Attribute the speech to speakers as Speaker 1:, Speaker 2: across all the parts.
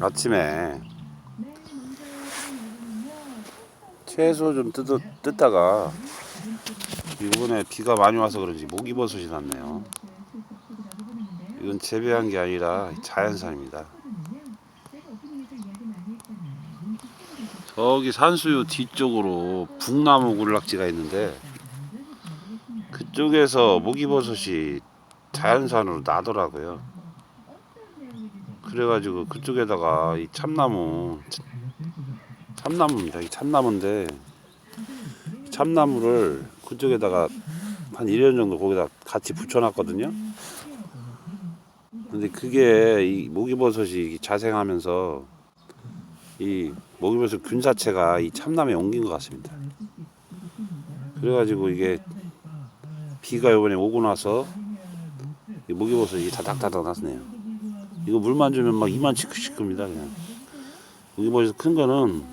Speaker 1: 아침에 채소 좀 뜯어, 뜯다가 이번에 비가 많이 와서 그런지 목이버섯이 났네요. 이건 재배한 게 아니라 자연산입니다. 저기 산수유 뒤쪽으로 북나무 군락지가 있는데 그쪽에서 목이버섯이 자연산으로 나더라고요. 그래가지고 그쪽에다가 이 참나무 참나무입니다. 이 참나무인데 참나무를 그쪽에다가 한 1년 정도 거기다 같이 붙여놨거든요. 근데 그게 이 모기버섯이 자생하면서 이 모기버섯 균 자체가 이 참나무에 옮긴 것 같습니다. 그래가지고 이게 비가 이번에 오고 나서 이 모기버섯이 다닥다닥 났네요. 이거 물만 주면 막 이만 치크치크입니다 그냥. 모기버섯 큰 거는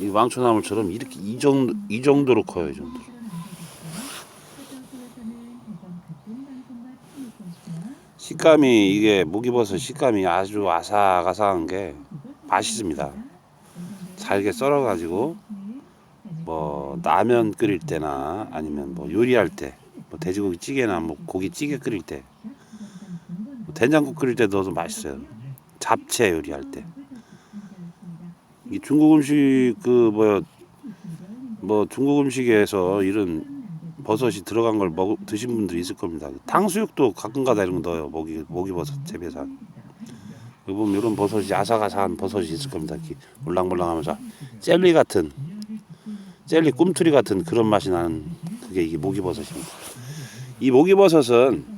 Speaker 1: 이 왕초나물처럼 이렇게 이 정도 이 정도로 커요 이 정도. 식감이 이게 목이버섯 식감이 아주 아삭아삭한 게 맛있습니다. 잘게 썰어가지고 뭐 라면 끓일 때나 아니면 뭐 요리할 때, 뭐 돼지고기 찌개나 뭐 고기 찌개 끓일 때, 뭐 된장국 끓일 때 넣어도 맛있어요. 잡채 요리할 때. 이 중국 음식 그뭐뭐 중국 음식에서 이런 버섯이 들어간 걸 먹, 드신 분들이 있을 겁니다. 탕수육도 가끔가다 이런 거 넣어요. 모기 모기 버섯. 여기 보면 이런 버섯이 아삭아삭한 버섯이 있을 겁니다. 이렇게 몰랑몰랑하면서 젤리 같은 젤리 꿈틀이 같은 그런 맛이 나는 그게 이게 모기버섯입니다. 이 모기버섯은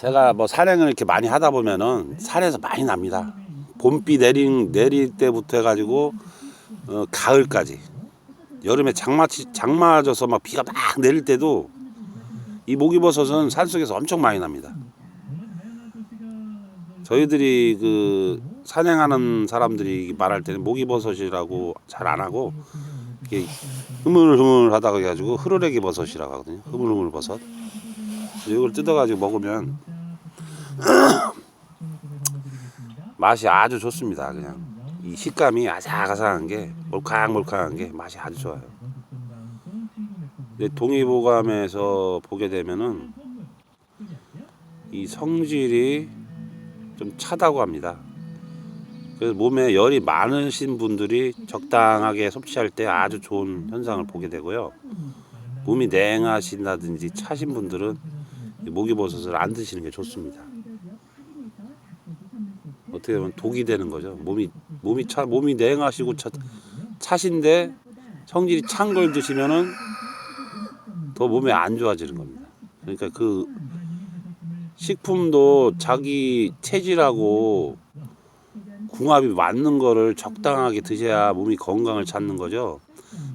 Speaker 1: 제가 뭐 산행을 이렇게 많이 하다 보면은 산에서 많이 납니다. 봄비 내린 내릴 때부터 해가지고 어, 가을까지 여름에 장마 장마져서 막 비가 막 내릴 때도 이 모기버섯은 산 속에서 엄청 많이 납니다. 저희들이 그 산행하는 사람들이 말할 때는 모기버섯이라고 잘 안 하고 이게 흐물흐물 하다가 해가지고 흐르레기 버섯이라고 하거든요. 흐물흐물 버섯. 이걸 뜯어가지고 먹으면 맛이 아주 좋습니다. 그냥 이 식감이 아삭아삭한 게 몰캉몰캉한 게 맛이 아주 좋아요. 동의보감에서 보게 되면은 이 성질이 좀 차다고 합니다. 그래서 몸에 열이 많으신 분들이 적당하게 섭취할 때 아주 좋은 현상을 보게 되고요. 몸이 냉하신다든지 차신 분들은 이 모기버섯을 안 드시는 게 좋습니다. 어떻게 보면 독이 되는 거죠. 몸이 몸이 차 몸이 냉하시고 차, 차신데 성질이 찬 걸 드시면은 더 몸에 안 좋아지는 겁니다. 그러니까 그 식품도 자기 체질하고 궁합이 맞는 거를 적당하게 드셔야 몸이 건강을 찾는 거죠.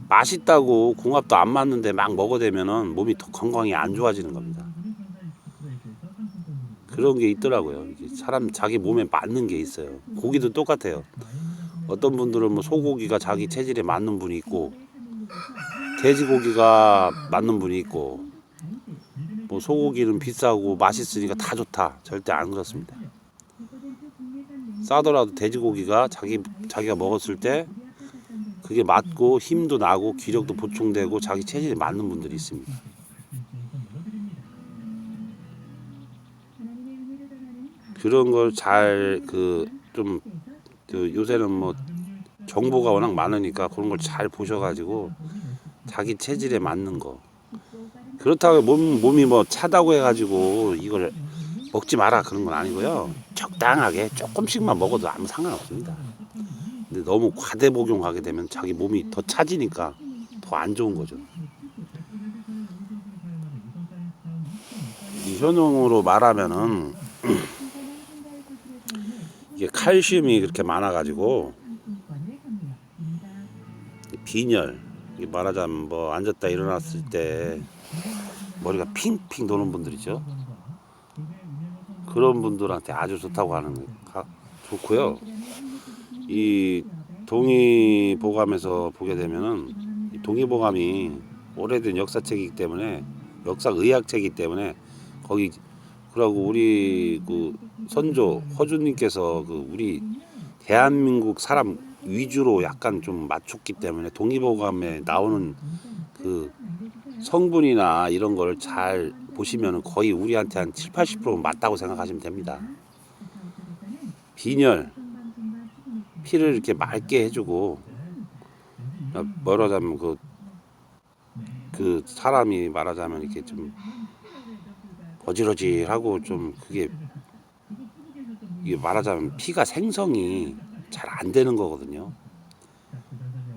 Speaker 1: 맛있다고 궁합도 안 맞는데 막 먹어대면은 몸이 더 건강이 안 좋아지는 겁니다. 그런 게 있더라고요. 사람 자기 몸에 맞는 게 있어요. 고기도 똑같아요. 어떤 분들은 뭐 소고기가 자기 체질에 맞는 분이 있고 돼지고기가 맞는 분이 있고 뭐 소고기는 비싸고 맛있으니까 다 좋다. 절대 안 그렇습니다. 싸더라도 돼지고기가 자기 자기가 먹었을 때 그게 맞고 힘도 나고 기력도 보충되고 자기 체질에 맞는 분들이 있습니다. 그런 걸 잘 그좀 요새는 뭐 정보가 워낙 많으니까 그런 걸 잘 보셔가지고 자기 체질에 맞는 거 그렇다고 몸 몸이 뭐 차다고 해가지고 이걸 먹지 마라 그런 건 아니고요 적당하게 조금씩만 먹어도 아무 상관없습니다. 근데 너무 과대 복용하게 되면 자기 몸이 더 차지니까 더 안 좋은 거죠. 이 효능으로 말하면은 이게 칼슘이 그렇게 많아가지고 빈혈 말하자면 뭐 앉았다 일어났을 때 머리가 핑핑 도는 분들이죠. 그런 분들한테 아주 좋다고 하는 가, 좋고요. 이 동의보감에서 보게 되면은 이 동의보감이 오래된 역사책이기 때문에 역사 의학책이기 때문에 거기 그리고 우리 그 선조 허준님께서 그 우리 대한민국 사람 위주로 약간 좀 맞췄기 때문에 동의보감에 나오는 그 성분이나 이런 걸 잘 보시면 거의 우리한테 한 7, 80% 맞다고 생각하시면 됩니다. 빈혈, 피를 이렇게 맑게 해주고 말하자면 그, 그 사람이 말하자면 이렇게 좀 어지러지하고 좀 그게 이게 말하자면 피가 생성이 잘 안 되는 거거든요.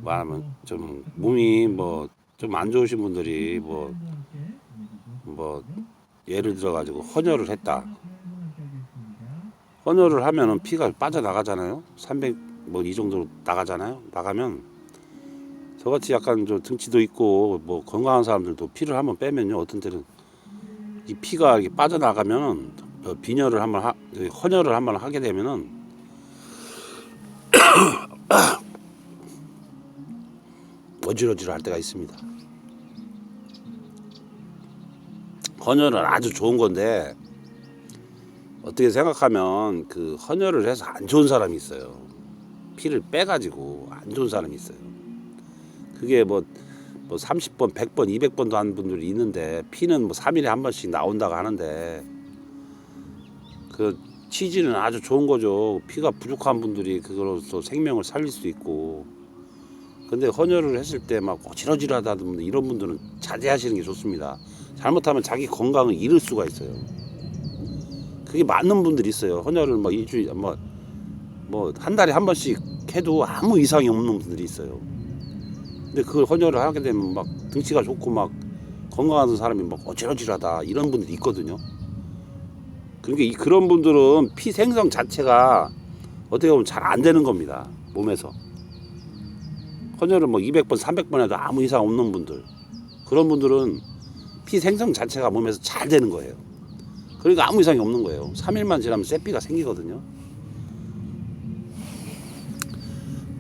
Speaker 1: 말하면 좀 몸이 뭐 좀 안 좋으신 분들이 뭐뭐 예를 들어 가지고 헌혈을 했다. 헌혈을 하면은 피가 빠져나가잖아요. 300 뭐 이 정도로 나가잖아요. 나가면 저같이 약간 좀 등치도 있고 뭐 건강한 사람들도 피를 한번 빼면요. 어떤 때는 이 피가 이렇게 빠져나가면 어, 빈혈을 한번 하, 헌혈을 한번 하게 되면은 어지러지를 할 때가 있습니다. 헌혈은 아주 좋은 건데 어떻게 생각하면 그 헌혈을 해서 안 좋은 사람이 있어요. 피를 빼가지고 안 좋은 사람이 있어요. 그게 뭐, 뭐 30번, 100번, 200번도 한 분들이 있는데 피는 뭐 3일에 한 번씩 나온다고 하는데 그 치질은 아주 좋은 거죠. 피가 부족한 분들이 그걸로서 생명을 살릴 수 있고 근데 헌혈을 했을 때막 어지러지하다든 이런 분들은 자제하시는 게 좋습니다. 잘못하면 자기 건강을 잃을 수가 있어요. 그게 맞는 분들이 있어요. 헌혈을 뭐 일주일 뭐뭐 한 달에 한 번씩 해도 아무 이상이 없는 분들이 있어요. 근데 그걸 헌혈을 하게 되면 막 등치가 좋고 막 건강한 사람이 막 어지러지하다 이런 분들이 있거든요. 그러니까 이 그런 분들은 피 생성 자체가 어떻게 보면 잘 안 되는 겁니다. 몸에서. 헌혈을 뭐 200번, 300번 해도 아무 이상 없는 분들. 그런 분들은 피 생성 자체가 몸에서 잘 되는 거예요. 그러니까 아무 이상이 없는 거예요. 3일만 지나면 쇠피가 생기거든요.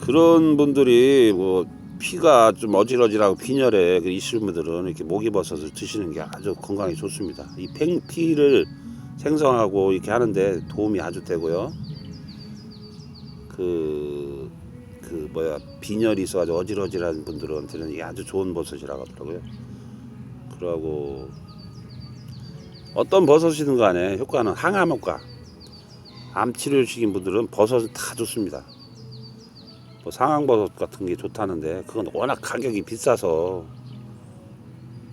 Speaker 1: 그런 분들이 뭐 피가 좀 어지러지라고 빈혈에 그 있으신 분들은 이렇게 목이버섯을 드시는 게 아주 건강에 좋습니다. 이 팽- 피를 생성하고 이렇게 하는데 도움이 아주 되고요. 그, 그 뭐야 빈혈이 있어가지고 어지러지한 분들한테는 이게 아주 좋은 버섯이라고 하더라고요. 그러고 어떤 버섯이든 간에 효과는 항암 효과. 암 치료식인 분들은 버섯은 다 좋습니다. 뭐 상황버섯 같은 게 좋다는데 그건 워낙 가격이 비싸서.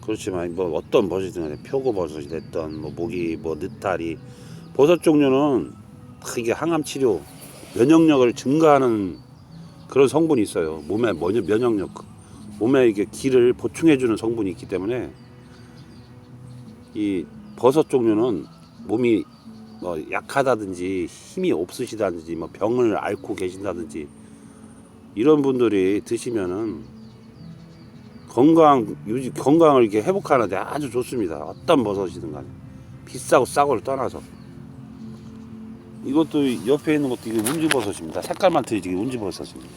Speaker 1: 그렇지만 뭐 어떤 버섯이든 표고버섯이 됐던 뭐 모기 뭐 느타리 버섯 종류는 다 이게 항암 치료 면역력을 증가하는 그런 성분이 있어요. 몸에 면- 면역력 몸에 이게 기를 보충해 주는 성분이 있기 때문에 이 버섯 종류는 몸이 뭐 약하다든지 힘이 없으시다든지 뭐 병을 앓고 계신다든지 이런 분들이 드시면은 건강 유지 건강을 이렇게 회복하는데 아주 좋습니다. 어떤 버섯이든 간에 비싸고 싸고를 떠나서 이것도 옆에 있는 것도 이게 운지버섯입니다. 색깔만 틀리지 이게 운지버섯입니다.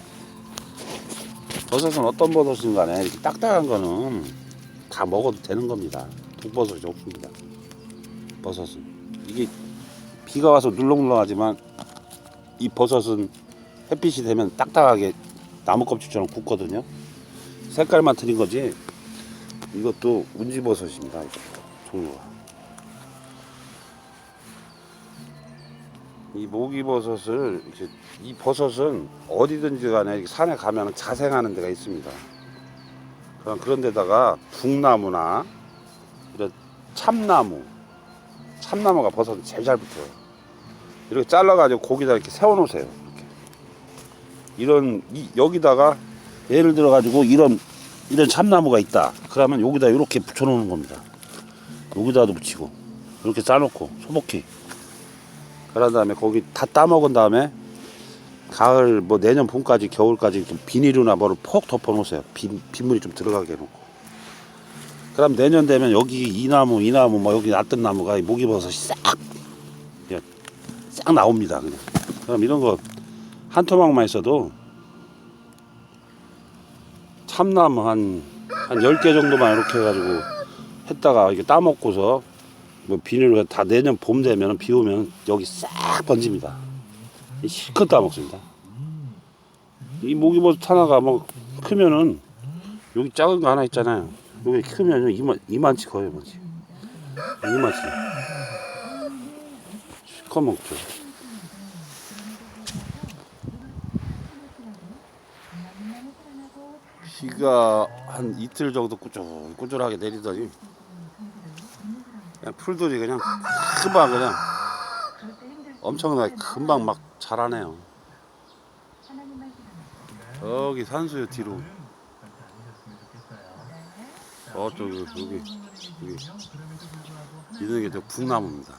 Speaker 1: 버섯은 어떤 버섯이든 간에 이렇게 딱딱한 거는 다 먹어도 되는 겁니다. 독버섯이 없습니다. 버섯은 이게 비가 와서 눌렁눌렁하지만 이 버섯은 햇빛이 되면 딱딱하게 나무 껍질처럼 굳거든요. 색깔만 틀린 거지. 이것도 운지버섯입니다. 종류가. 이 모기버섯을 이렇게 이 버섯은 어디든지 간에 산에 가면 자생하는 데가 있습니다. 그런 그런 데다가 북나무나 이런 참나무, 참나무가 버섯은 제일 잘 붙어요. 이렇게 잘라가지고 고기다 이렇게 세워놓으세요. 이런 이, 여기다가 예를 들어 가지고 이런 이런 참나무가 있다. 그러면 여기다 이렇게 붙여 놓는 겁니다. 여기다도 붙이고 이렇게 싸놓고 소복히 그런 다음에 거기 다 따먹은 다음에 가을 뭐 내년 봄까지 겨울까지 좀 비닐이나 뭐를 폭 덮어 놓으세요. 빗, 빗물이 좀 들어가게 해놓고. 그럼 내년 되면 여기 이 나무 이 나무 뭐 여기 놨던 나무가 이 목이버섯이 싹 그냥 싹 나옵니다. 그냥. 그럼 이런 거 한 토막만 있어도 참나무 한, 한 10개 정도만 이렇게 해가지고 했다가 이렇게 따먹고서 뭐 비닐을 다 내년 봄 되면 비 오면 여기 싹 번집니다. 이 실컷 따먹습니다. 이 모기버섯 하나가 뭐 크면은 여기 작은 거 하나 있잖아요. 여기 크면 이만 이만치 거예요, 뭐지? 이만치. 실컷 먹죠. 비가 한 이틀 정도 꾸준 꾸준하게 내리더니 그냥 풀들이 그냥 금방 그냥 엄청나게 금방 막 자라네요. 저기 산수유 뒤로 저쪽 여기 여기 있는 게저 북나무입니다.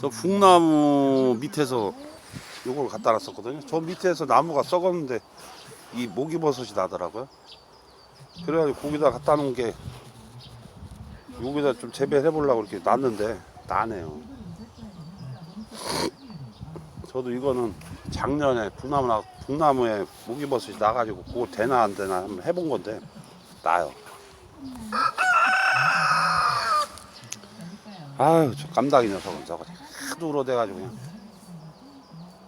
Speaker 1: 저 북나무 밑에서 요걸 갖다 놨었거든요. 저 밑에서 나무가 썩었는데 이 모기버섯이 나더라고요. 그래가지고 거기다 갖다 놓은 게 여기다 좀 재배해 보려고 이렇게 놨는데 나네요. 저도 이거는 작년에 북나무나 북나무에 모기버섯이 나가지고 그거 되나 안 되나 한번 해본 건데 나요. 아유 저 깜닥이 녀석은 저거 하도 울어대가지고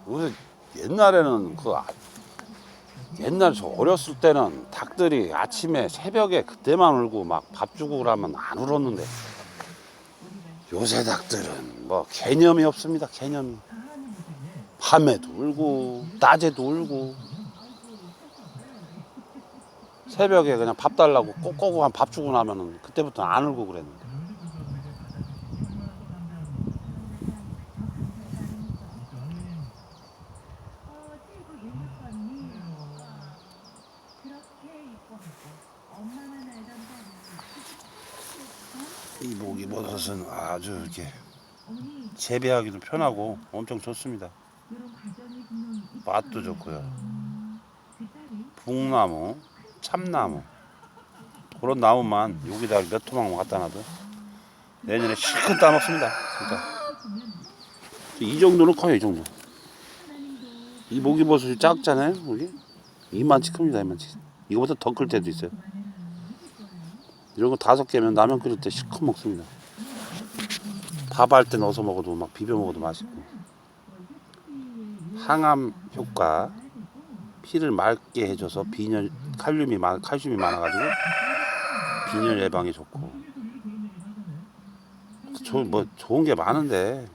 Speaker 1: 요새 옛날에는 그 아- 옛날 저 어렸을 때는 닭들이 아침에 새벽에 그때만 울고 막 밥 주고 그러면 안 울었는데 요새 닭들은 뭐 개념이 없습니다 개념이. 밤에도 울고 낮에도 울고 새벽에 그냥 밥 달라고 꼭꼭 한밥 주고 나면은 그때부터 안 울고 그랬는데 이 모기 버섯은 아주 이렇게 재배하기도 편하고 엄청 좋습니다. 맛도 좋고요. 북나무, 참나무 그런 나무만 여기다 몇 토막 갖다 놔도 내년에 실컷 따먹습니다. 진짜. 이 정도는 커요, 이 정도. 이 모기버섯이 작잖아요, 여기. 이만치 큽니다, 이만치. 이거보다 더 클 때도 있어요. 이런 거 다섯 개면 라면 끓일 때 실컷 먹습니다. 밥 할 때 넣어서 먹어도 막 비벼 먹어도 맛있고. 항암 효과, 피를 맑게 해줘서 빈혈 칼륨이 많 칼슘이 많아가지고 빈혈 예방에 좋고. 좋뭐 좋은 게 많은데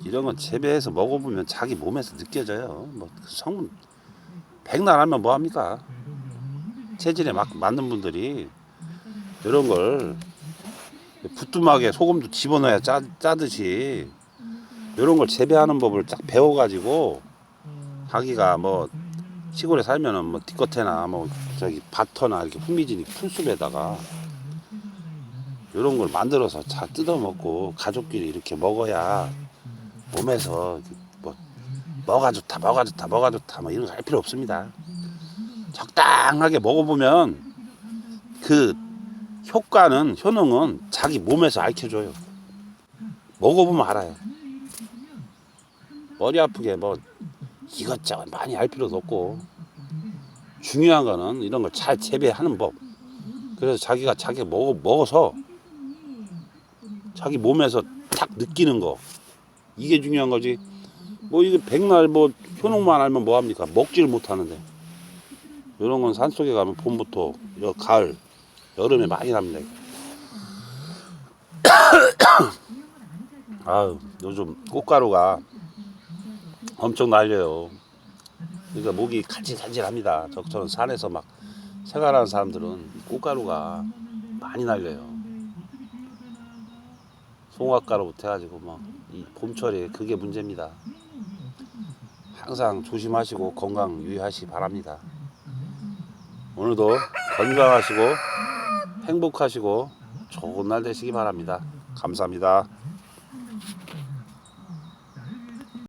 Speaker 1: 이런 건 재배해서 먹어보면 자기 몸에서 느껴져요. 뭐그 성분 백날 하면 뭐 합니까? 체질에 맞, 맞는 분들이 이런 걸 부뚜막에 소금도 집어넣어야 짜, 짜듯이 이런 걸 재배하는 법을 쫙 배워가지고 자기가 뭐 시골에 살면은 뭐 뒷겉에나 뭐 저기 밭터나 이렇게 후미진 풀숲에다가 이런 걸 만들어서 잘 뜯어 먹고 가족끼리 이렇게 먹어야 몸에서 뭐 뭐가 좋다 뭐가 좋다 뭐가 좋다 뭐 이런 거 할 필요 없습니다. 적당하게 먹어보면 그 효과는 효능은 자기 몸에서 알켜줘요. 먹어보면 알아요. 머리 아프게 뭐 이것저것 많이 할 필요도 없고 중요한 거는 이런 걸 잘 재배하는 법. 그래서 자기가 자기 먹어 먹어서 자기 몸에서 탁 느끼는 거 이게 중요한 거지. 뭐 이게 백날 뭐 효능만 알면 뭐 합니까? 먹지를 못하는데. 이런 건 산속에 가면 봄부터 여 가을 여름에 많이 납니다. 아유 요즘 꽃가루가 엄청 날려요. 그러니까 목이 간질간질합니다. 저처럼 산에서 막 생활하는 사람들은 꽃가루가 많이 날려요. 송화가루부터 해가지고 막 이 봄철에 그게 문제입니다. 항상 조심하시고 건강 유의하시 기 바랍니다. 오늘도 건강하시고 행복하시고 좋은 날 되시기 바랍니다. 감사합니다.